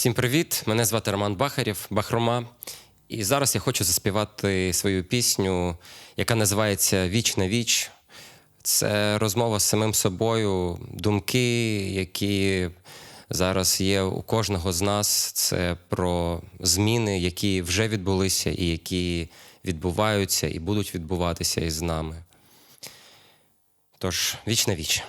Всім привіт! Мене звати Роман Бахарєв, Бахрома. І зараз я хочу заспівати свою пісню, яка називається Віч на віч. Це розмова з самим собою, думки, які зараз є у кожного з нас. Це про зміни, які вже відбулися, і які відбуваються і будуть відбуватися із нами. Тож, віч на віч.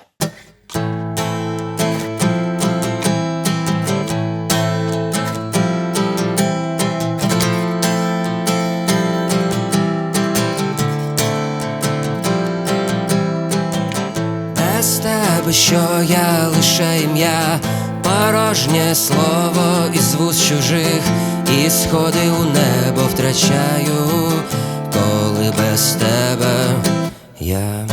Тебе, що я лише ім'я, порожнє слово із вуст чужих, і сходи у небо втрачаю, коли без тебе я.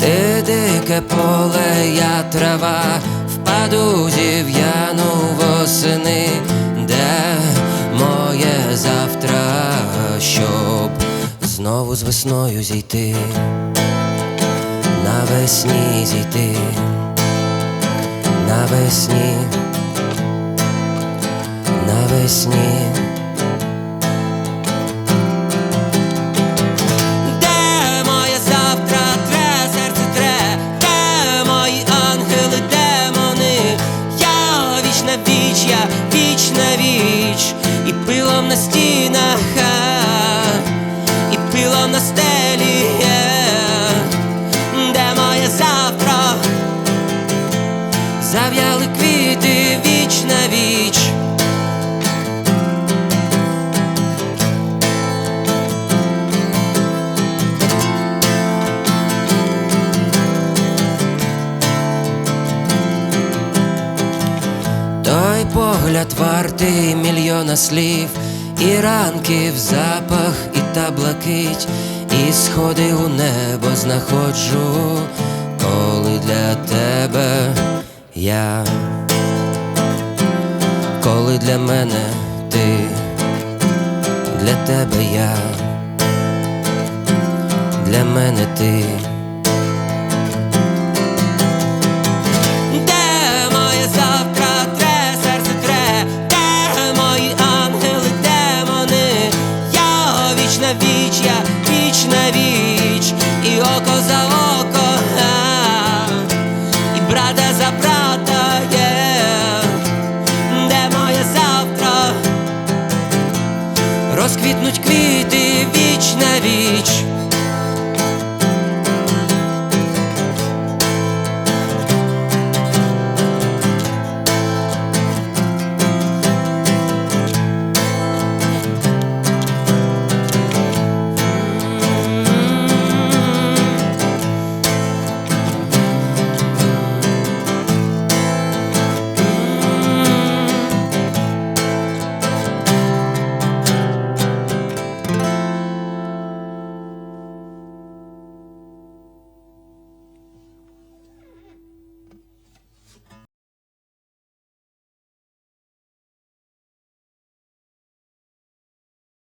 Ти дике поле, я трава, впаду зів'яну восени, де моє завтра, щоб знову з весною зійти, навесні зійти, навесні, навесні. Де моє завтра тре, тре, де мої ангели, демони, я віч на віч, я віч на віч, і пилом на стінах, погляд вартий мільйона слів, і ранків запах, і та блакить, і сходи у небо знаходжу, коли для тебе я, коли для мене ти, для тебе я, для мене ти. Завтра, розквітнуть